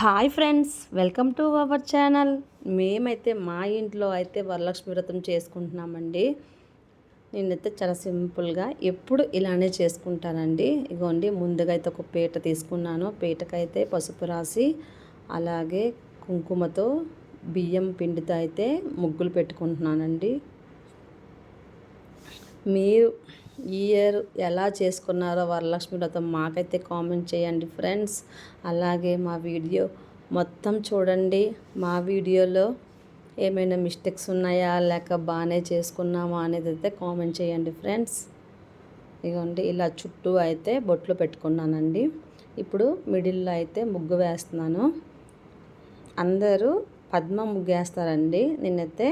Hi friends welcome to our channel. మేమైతే మా ఇంట్లో అయితే వరలక్ష్మి వ్రతం చేసుకుంటున్నామండి. నేనైతే చాలా సింపుల్గా ఎప్పుడు ఇలానే చేసుకుంటానండి. ఇగోండి ముందుగా అయితే ఒక పీట తీసుకున్నాను. పీటకైతే పసుపు రాసి అలాగే కుంకుమతో బియ్యం పిండితో అయితే ముగ్గులు పెట్టుకుంటున్నానండి. మీరు ఈ ఇయర్ ఎలా చేసుకున్నారో వరలక్ష్మి వ్రతం మాకైతే కామెంట్ చేయండి ఫ్రెండ్స్. అలాగే మా వీడియో మొత్తం చూడండి. మా వీడియోలో ఏమైనా మిస్టేక్స్ ఉన్నాయా? లేక బాగానే చేసుకున్నామా అనేది అయితే కామెంట్ చేయండి ఫ్రెండ్స్. ఇదిగోండి ఇలా చుట్టూ అయితే బొట్లు పెట్టుకున్నానండి. ఇప్పుడు మిడిల్లో అయితే ముగ్గు వేస్తున్నాను. అందరూ పద్మ ముగ్గు వేస్తారండి. నేనైతే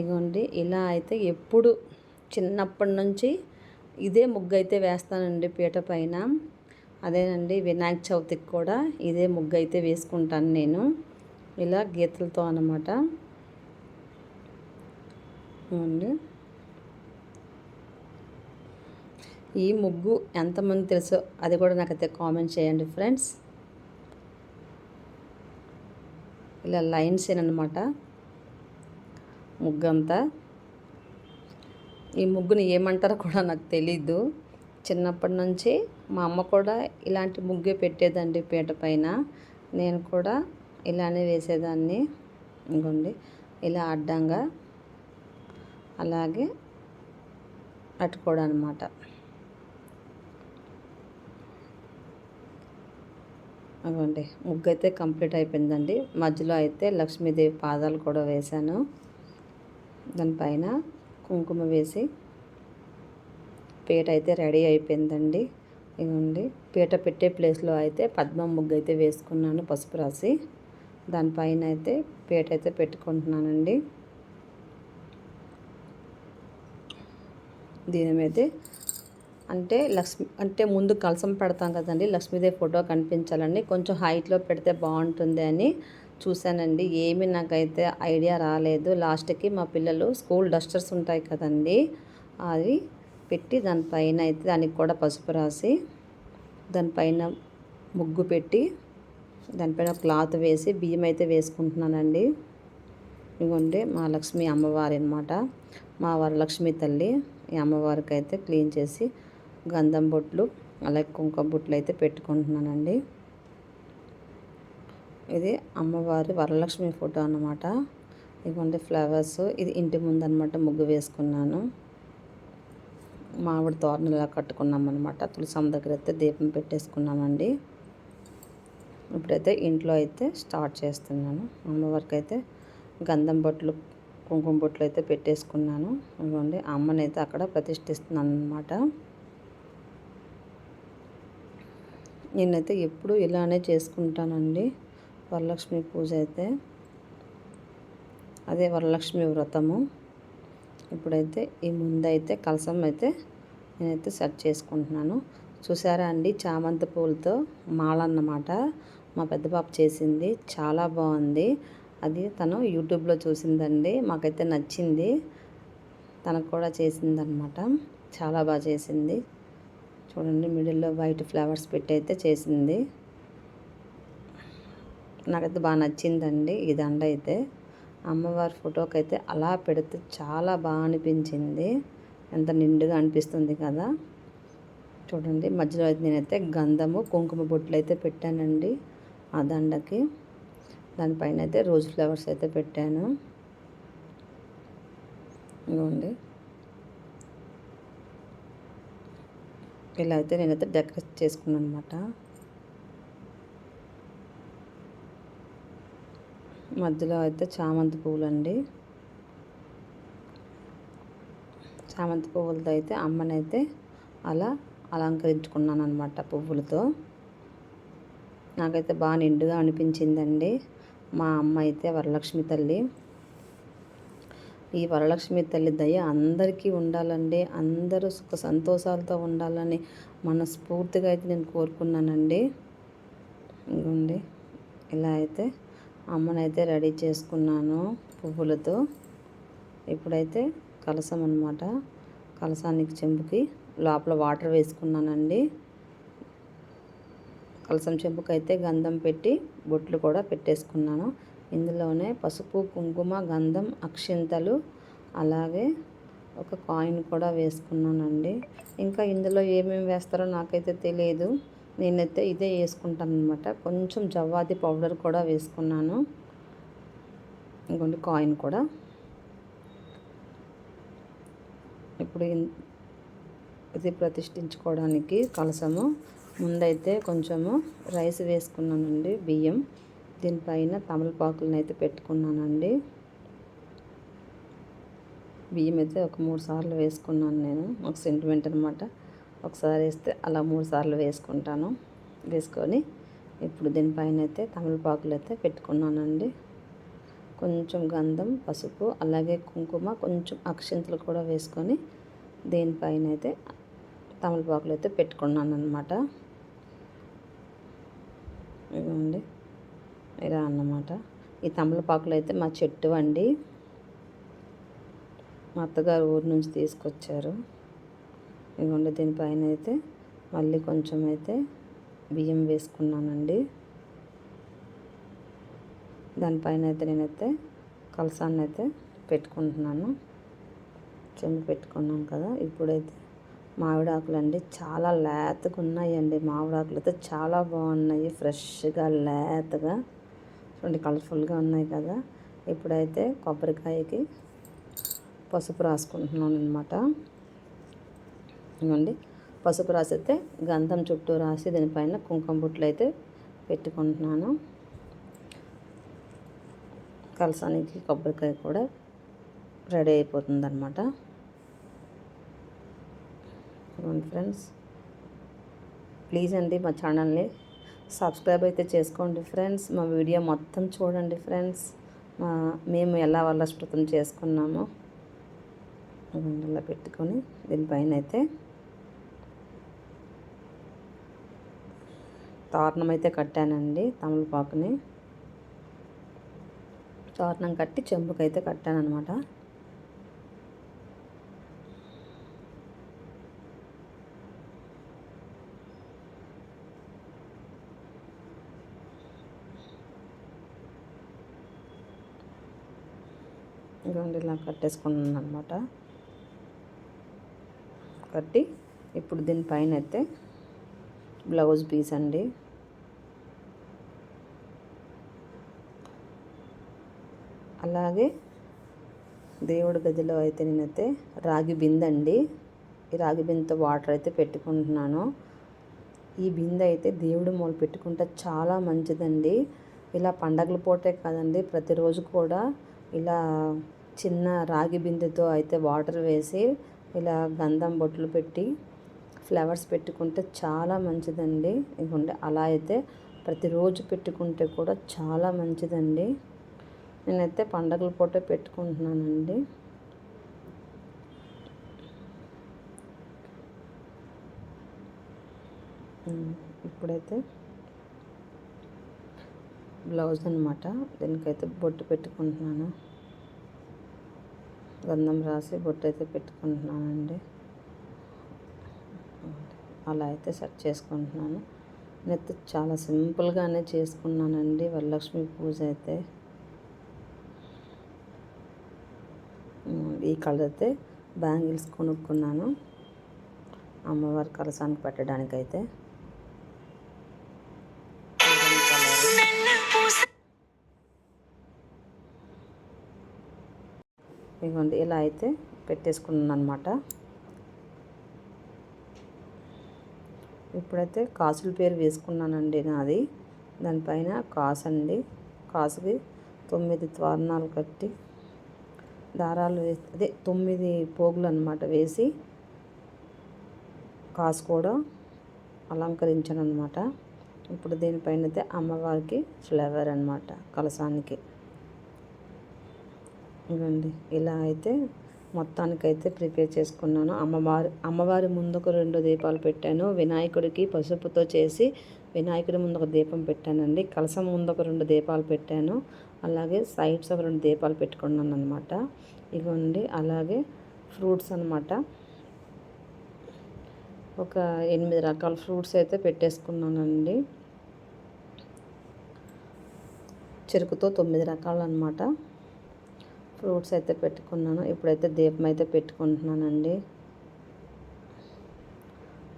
ఇగోండి ఇలా అయితే ఎప్పుడు చిన్నప్పటి నుంచి ఇదే ముగ్గు అయితే వేస్తానండి పీట పైన. అదేనండి వినాయక చవితికి కూడా ఇదే ముగ్గు అయితే వేసుకుంటాను నేను. ఇలా గీతలతో అనమాట అండి ఈ ముగ్గు ఎంతమంది తెలుసో అది కూడా నాకైతే కామెంట్ చేయండి ఫ్రెండ్స్. ఇలా లైన్స్ అనమాట ముగ్గు అంతా ఈ ముగ్గుని ఏమంటారో కూడా నాకు తెలీదు. చిన్నప్పటి నుంచి మా అమ్మ కూడా ఇలాంటి ముగ్గే పెట్టేదండి పీట పైన. నేను కూడా ఇలానే వేసేదాన్ని. ఇంకోండి ఇలా అడ్డంగా అలాగే అట్టుకోవడం అనమాట అవ్వండి ముగ్గు అయితే కంప్లీట్ అయిపోయిందండి. మధ్యలో అయితే లక్ష్మీదేవి పాదాలు కూడా వేశాను. దానిపైన కుంకుమ వేసి పీట అయితే రెడీ అయిపోయిందండి. ఇదిగోండి పీట పెట్టే ప్లేస్లో అయితే పద్మ ముగ్గు అయితే వేసుకున్నాను పసుపు రాసి. దానిపైన అయితే పీట అయితే పెట్టుకుంటున్నానండి. దీని మీద అంటే లక్ష్మి అంటే ముందు కలసం పెడతాం కదండి లక్ష్మీదేవి ఫోటో కనిపించాలండి. కొంచెం హైట్లో పెడితే బాగుంటుంది అని చూశానండి. ఏమి నాకైతే ఐడియా రాలేదు. లాస్ట్కి మా పిల్లలు స్కూల్ డస్టర్స్ ఉంటాయి కదండి అది పెట్టి దానిపైన అయితే దానికి కూడా పసుపు రాసి దానిపైన ముగ్గు పెట్టి దానిపైన క్లాత్ వేసి బియ్యం అయితే వేసుకుంటున్నానండి. ఇదిగోండి మా లక్ష్మి అమ్మవారి అనమాట మా వరలక్ష్మి తల్లి ఈ అమ్మవారికి అయితే క్లీన్ చేసి గంధం బొట్లు అలాగే కుంకుమ బొట్లు అయితే పెట్టుకుంటున్నానండి. ఇది అమ్మవారి వరలక్ష్మి ఫోటో అనమాట ఇదిగోండి ఫ్లవర్స్. ఇది ఇంటి ముందు అనమాట ముగ్గు వేసుకున్నాను. మామిడి తోరణం ఇలా కట్టుకున్నాం అనమాట తులసమ్మ దగ్గర అయితే దీపం పెట్టేసుకున్నామండి. ఇప్పుడైతే ఇంట్లో అయితే స్టార్ట్ చేస్తున్నాను. అమ్మవారికి అయితే గంధం బొట్లు కుంకుమ బొట్లు అయితే పెట్టేసుకున్నాను. ఇదిగోండి అమ్మనైతే అక్కడ ప్రతిష్ఠిస్తున్నాను అనమాట నేనైతే ఎప్పుడు ఇలానే చేసుకుంటానండి. వరలక్ష్మి పూజ అయితే అదే వరలక్ష్మి వ్రతము. ఇప్పుడైతే ఈ ముందైతే కలసం అయితే నేనైతే సెట్ చేసుకుంటున్నాను. చూసారా అండి? చామంతి పూలతో మాల అన్నమాట. మా పెద్ద పాప చేసింది. చాలా బాగుంది. అది తను యూట్యూబ్లో చూసిందండి. మాకైతే నచ్చింది. తనకు కూడా చేసిందనమాట చాలా బాగా చేసింది. చూడండి మిడిల్లో వైట్ ఫ్లవర్స్ పెట్టి అయితే చేసింది. నాకైతే బాగా నచ్చిందండి ఈ దండ అయితే. అమ్మవారి ఫోటోకి అయితే అలా పెడితే చాలా బాగా అనిపించింది. ఎంత నిండుగా అనిపిస్తుంది కదా. చూడండి మధ్యలో అయితే నేనైతే గంధము కుంకుమ బొట్లు అయితే పెట్టానండి ఆ దండకి. దానిపైన అయితే రోజ్ ఫ్లవర్స్ అయితే పెట్టాను. ఇవ్వండి ఇలా అయితే నేనైతే డెకరేట్ చేసుకున్నాను అనమాట మధ్యలో అయితే చామంతి పువ్వులు అండి చామంతి పువ్వులతో అయితే అమ్మనైతే అలా అలంకరించుకున్నాను అనమాట పువ్వులతో. నాకైతే బాగా నిండుగా అనిపించిందండి. మా అమ్మ అయితే వరలక్ష్మి తల్లి. ఈ వరలక్ష్మి తల్లి దయ అందరికీ ఉండాలండి. అందరూ సుఖ సంతోషాలతో ఉండాలని మనస్ఫూర్తిగా అయితే నేను కోరుకున్నానండి. ఇలా అయితే అమ్మనైతే రెడీ చేసుకున్నాను పువ్వులతో. ఇప్పుడైతే కలసం అనమాట కలసానికి చెంబుకి లోపల వాటర్ వేసుకున్నానండి. కలసం చెంబుకి అయితే గంధం పెట్టి బొట్లు కూడా పెట్టేసుకున్నాను. ఇందులోనే పసుపు కుంకుమ గంధం అక్షింతలు అలాగే ఒక కాయిన్ కూడా వేసుకున్నానండి. ఇంకా ఇందులో ఏమేమి వేస్తారో నాకైతే తెలియదు నేనైతే ఇదే వేసుకుంటాను అనమాట కొంచెం జవ్వాది పౌడర్ కూడా వేసుకున్నాను. ఇంకొండి కాయిన్ కూడా. ఇప్పుడు ఇది ప్రతిష్ఠించుకోవడానికి కలసము. ముందైతే కొంచెము రైస్ వేసుకున్నానండి బియ్యం. దీనిపైన తమలపాకులను అయితే పెట్టుకున్నానండి. బియ్యం అయితే ఒక మూడు సార్లు వేసుకున్నాను నేను. ఒక సెంటిమెంట్ అనమాట ఒకసారి వేస్తే అలా మూడు సార్లు వేసుకుంటాను. వేసుకొని ఇప్పుడు దీనిపైన అయితే తమలపాకులు అయితే పెట్టుకున్నానండి. కొంచెం గంధం పసుపు అలాగే కుంకుమ కొంచెం అక్షింతలు కూడా వేసుకొని దీనిపైన అయితే తమలపాకులు అయితే పెట్టుకున్నాను అనమాట ఇవ్వండి ఇలా అన్నమాట. ఈ తమలపాకులు అయితే మా చెట్టు అండి మా అత్తగారు ఊరి నుంచి తీసుకొచ్చారు. ఇదిగోండి దీనిపైన అయితే మళ్ళీ కొంచెం అయితే బియ్యం వేసుకున్నానండి. దానిపైన అయితే నేనైతే కలసాన్ని అయితే పెట్టుకుంటున్నాను. చెంబు పెట్టుకున్నాను కదా ఇప్పుడైతే మామిడాకులు అండి చాలా లేతగా ఉన్నాయండి మామిడాకులు అయితే చాలా బాగున్నాయి ఫ్రెష్గా లేతగా. చూడండి కలర్ఫుల్గా ఉన్నాయి కదా. ఇప్పుడైతే కొబ్బరికాయకి పసుపు రాసుకుంటున్నాను అనమాట ఇవ్వండి పసుపు రాసితే గంధం చుట్టూ రాసి దీనిపైన కుంకుమ బుట్లు అయితే పెట్టుకుంటున్నాను. కలసానికి కొబ్బరికాయ కూడా రెడీ అయిపోతుంది అనమాట ఫ్రెండ్స్ ప్లీజ్ అండి మా ఛానల్ని సబ్స్క్రైబ్ అయితే చేసుకోండి ఫ్రెండ్స్. మా వీడియో మొత్తం చూడండి ఫ్రెండ్స్. మా మేము ఎలా వల్లస్పృతం చేసుకున్నామో ఇలా పెట్టుకొని దీనిపైన అయితే తోరణం అయితే కట్టానండి తమలపాకుని. తోరణం కట్టి చెంబుకైతే కట్టాను అనమాట ఇదిగోండి ఇలా కట్టేసుకున్నాను అనమాట కట్టి ఇప్పుడు దీనిపైన అయితే బ్లౌజ్ పీస్ అండి అలాగే దేవుడి గదిలో అయితే నేనైతే రాగి బిందె అండి ఈ రాగి బిందెతో వాటర్ అయితే పెట్టుకుంటున్నాను. ఈ బిందె అయితే దేవుడి మూల పెట్టుకుంటే చాలా మంచిదండి. ఇలా పండగల పూటే కాదండి ప్రతిరోజు కూడా ఇలా చిన్న రాగి బిందెతో అయితే వాటర్ వేసి ఇలా గంధం బొట్లు పెట్టి ఫ్లవర్స్ పెట్టుకుంటే చాలా మంచిదండి. ఇదిగోండి అలా అయితే ప్రతిరోజు పెట్టుకుంటే కూడా చాలా మంచిదండి. నేనైతే పండగల పూట పెట్టుకుంటున్నానండి. ఇప్పుడైతే బ్లౌజ్ అనమాట దీనికైతే బొట్టు పెట్టుకుంటున్నాను. గంధం రాసి బొట్టు అయితే పెట్టుకుంటున్నానండి. అలా అయితే సెట్ చేసుకుంటున్నాను. నేనైతే చాలా సింపుల్గానే చేసుకున్నానండి. వరలక్ష్మి పూజ అయితే. ఈ కలర్ అయితే బ్యాంగిల్స్ కొనుక్కున్నాను. అమ్మవారి కలసానికి పెట్టడానికైతే. ఇవ్వండి ఇలా అయితే పెట్టేసుకున్నాను అనమాట ఇప్పుడైతే కాసుల పేరు వేసుకున్నానండి నాది. దానిపైన కాసు అండి. కాసుకి తొమ్మిది త్వరణాలు కట్టి దారాలు వేసి అదే తొమ్మిది పోగులు అనమాట వేసి కాసు కూడా అలంకరించాను అనమాట ఇప్పుడు దీనిపైన అయితే అమ్మవారికి ఫ్లేవర్ అనమాట కలసానికి ఇవ్వండి ఇలా అయితే మొత్తానికైతే ప్రిపేర్ చేసుకున్నాను. అమ్మవారి అమ్మవారి ముందుకు రెండు దీపాలు పెట్టాను. వినాయకుడికి పసుపుతో చేసి వినాయకుడి ముందు ఒక దీపం పెట్టానండి. కలసం ముందు ఒక రెండు దీపాలు పెట్టాను. అలాగే సైడ్స్ ఒక రెండు దీపాలు పెట్టుకున్నాను అనమాట ఇవ్వండి అలాగే ఫ్రూట్స్ అనమాట ఒక ఎనిమిది రకాల ఫ్రూట్స్ అయితే పెట్టేసుకున్నానండి. చెరుకుతో తొమ్మిది రకాలు అనమాట ఫ్రూట్స్ అయితే పెట్టుకున్నాను. ఇప్పుడైతే దీపం అయితే పెట్టుకుంటున్నానండి.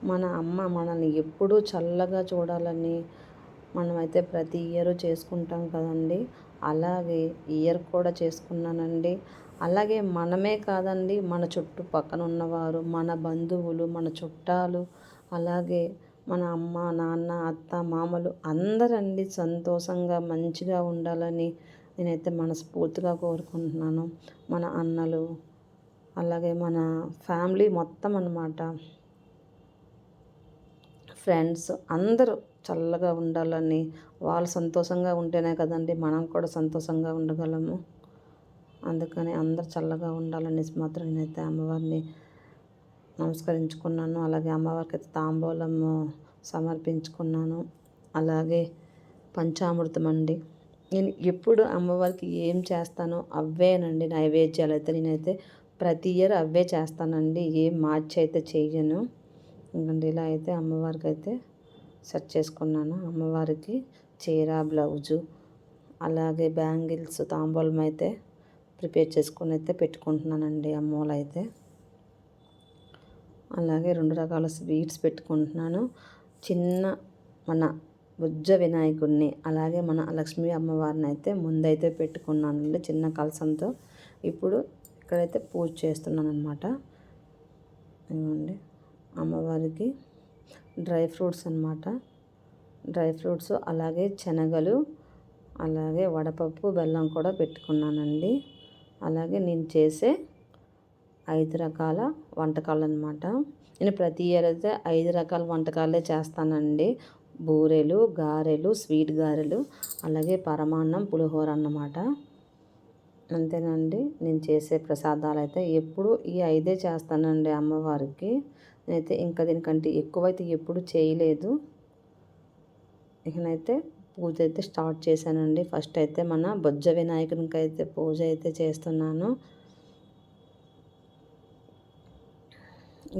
మన అమ్మ మనల్ని ఎప్పుడూ చల్లగా చూడాలని మనమైతే ప్రతి ఇయర్ చేసుకుంటాం కదండి. అలాగే ఇయర్ కూడా చేసుకున్నానండి. అలాగే మనమే కాదండి మన చుట్టుపక్కన ఉన్నవారు మన బంధువులు మన చుట్టాలు అలాగే మన అమ్మ నాన్న అత్త మామలు అందరండి సంతోషంగా మంచిగా ఉండాలని నేనైతే మనస్ఫూర్తిగా కోరుకుంటున్నాను. మన అన్నలు అలాగే మన ఫ్యామిలీ మొత్తం అన్నమాట. ఫ్రెండ్స్ అందరూ చల్లగా ఉండాలని వాళ్ళు సంతోషంగా ఉంటేనే కదండి మనం కూడా సంతోషంగా ఉండగలము. అందుకని అందరు చల్లగా ఉండాలని మాత్రం నేనైతే అమ్మవారిని నమస్కరించుకున్నాను. అలాగే అమ్మవారికి అయితే తాంబూలము సమర్పించుకున్నాను. అలాగే పంచామృతం అండి. నేను ఎప్పుడు అమ్మవారికి ఏం చేస్తానో అవేనండి నైవేద్యాలు అయితే నేనైతే ప్రతి ఇయర్ అవే చేస్తానండి. ఏం మార్చి అయితే చేయను ఎందుకంటే ఇలా అయితే అమ్మవారికి అయితే సెట్ చేసుకున్నాను. అమ్మవారికి చీర బ్లౌజు అలాగే బ్యాంగిల్స్ తాంబూలం అయితే ప్రిపేర్ చేసుకొని అయితే పెట్టుకుంటున్నానండి అమ్మవాళ్ళు అయితే అలాగే రెండు రకాల స్వీట్స్ పెట్టుకుంటున్నాను. చిన్న మన బుజ్జ వినాయకుడిని అలాగే మన లక్ష్మీ అమ్మవారిని అయితే ముందైతే పెట్టుకున్నానండి చిన్న కలసంతో. ఇప్పుడు ఇక్కడైతే పూజ చేస్తున్నాను అనమాట ఇవ్వండి అమ్మవారికి డ్రై ఫ్రూట్స్ అనమాట డ్రై ఫ్రూట్స్ అలాగే శనగలు అలాగే వడపప్పు బెల్లం కూడా పెట్టుకున్నానండి. అలాగే నేను చేసే ఐదు రకాల వంటకాలు అనమాట నేను ప్రతి ఇయర్ అయితే ఐదు రకాల వంటకాలే చేస్తానండి. బూరెలు గారెలు స్వీట్ గారెలు అలాగే పరమాన్నం పులిహోర అన్నమాట. అంతేనండి. నేను చేసే ప్రసాదాలు అయితే ఎప్పుడు ఈ ఐదే చేస్తానండి అమ్మవారికి. నేనైతే ఇంకా దీనికంటే ఎక్కువైతే ఎప్పుడు చేయలేదు. ఇకనైతే పూజ అయితే స్టార్ట్ చేశానండి. ఫస్ట్ అయితే మన బొజ్జ వినాయకునికి అయితే పూజ అయితే చేస్తున్నాను.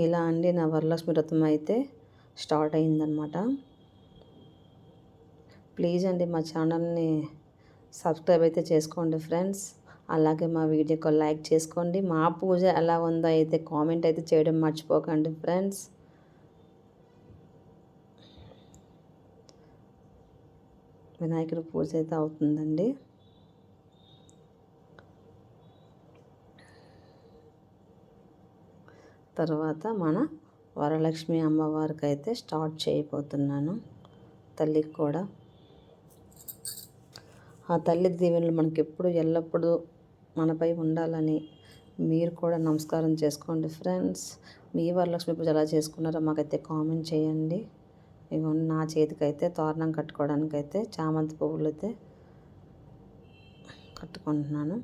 ఇలా అండి నా వరలక్ష్మి వ్రతం అయితే స్టార్ట్ అయిందనమాట ప్లీజ్ అండి మా ఛానల్ని సబ్స్క్రైబ్ అయితే చేసుకోండి ఫ్రెండ్స్. అలాగే మా వీడియోకి లైక్ చేసుకోండి. మా పూజ ఎలా ఉందో అయితే కామెంట్ అయితే చేయడం మర్చిపోకండి ఫ్రెండ్స్. వినాయకుడి పూజ అయితే అవుతుందండి. తర్వాత మన వరలక్ష్మి అమ్మవారికి అయితే స్టార్ట్ చేయబోతున్నాను. తల్లికి కూడా. ఆ తల్లి దీవెనలు మనకి ఎప్పుడు ఎల్లప్పుడూ మనపై ఉండాలని మీరు కూడా నమస్కారం చేసుకోండి ఫ్రెండ్స్. మీ వరలక్ష్మి పూజ ఎలా చేసుకున్నారో మాకైతే కామెంట్ చేయండి. ఇవన్నీ నా చేతికైతే తోరణం కట్టుకోవడానికైతే చామంతి పువ్వులు అయితే కట్టుకుంటున్నాను.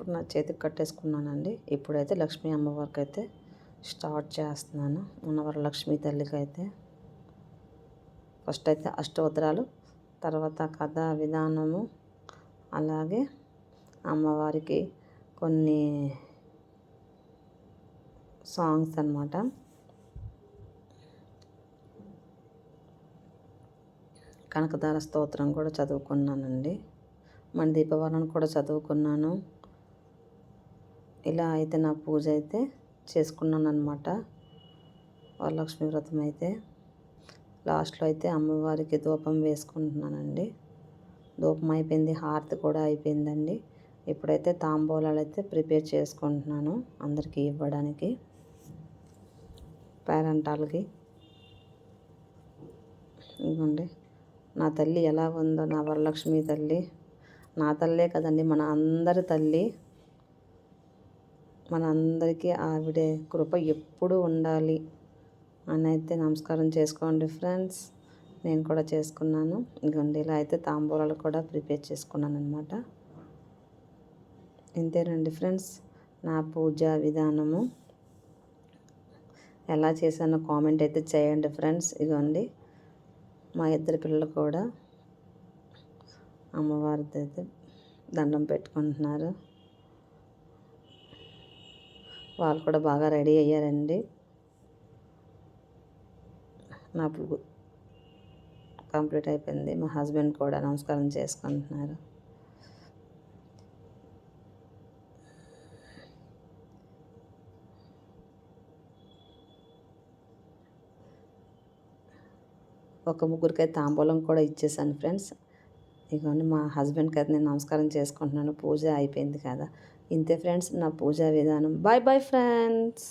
ఇప్పుడు నా చేతికి కట్టేసుకున్నానండి. ఇప్పుడైతే లక్ష్మీ అమ్మవారికి అయితే స్టార్ట్ చేస్తున్నాను. ఉన్నవారు లక్ష్మీ తల్లికి అయితే ఫస్ట్ అయితే అష్టోత్తరాలు తర్వాత కథ విధానము అలాగే అమ్మవారికి కొన్ని సాంగ్స్ అనమాట కనకదార స్తోత్రం కూడా చదువుకున్నానండి. మన దీపవరణం కూడా చదువుకున్నాను. ఇలా అయితే నా పూజ అయితే చేసుకున్నాను అనమాట వరలక్ష్మి వ్రతం అయితే. లాస్ట్లో అయితే అమ్మవారికి ధూపం వేసుకుంటున్నానండి. ధూపం అయిపోయింది హారతి కూడా అయిపోయిందండి. ఇప్పుడైతే తాంబూలాలు అయితే ప్రిపేర్ చేసుకుంటున్నాను అందరికీ ఇవ్వడానికి. పేరెంటాలకి. ఇవ్వండి నా తల్లి ఎలా ఉందో నా వరలక్ష్మి తల్లి. నా తల్లే కదండి మన అందరి తల్లి. మనందరికీ ఆవిడే కృప ఎప్పుడు ఉండాలి అని అయితే నమస్కారం చేసుకోండి ఫ్రెండ్స్. నేను కూడా చేసుకున్నాను. ఇదిగోండి ఇలా అయితే తాంబూలాలు కూడా ప్రిపేర్ చేసుకున్నాను అనమాట ఇంతేనండి ఫ్రెండ్స్ నా పూజ విధానము. ఎలా చేశానో కామెంట్ అయితే చేయండి ఫ్రెండ్స్. ఇదిగోండి మా ఇద్దరు పిల్లలు కూడా అమ్మవారితో అయితే దండం పెట్టుకుంటున్నారు. వాళ్ళు కూడా బాగా రెడీ అయ్యారండి. నా కంప్లీట్ అయిపోయింది. మా హస్బెండ్ కూడా నమస్కారం చేసుకుంటున్నారు. ఒక ముగ్గురికి అయితే తాంబూలం కూడా ఇచ్చేసాను ఫ్రెండ్స్. ఇదిగోండి మా హస్బెండ్కి అయితే నేను నమస్కారం చేసుకుంటున్నాను. పూజ అయిపోయింది కదా. ఇంతే ఫ్రెండ్స్ నా పూజా విధానం. Bye bye friends.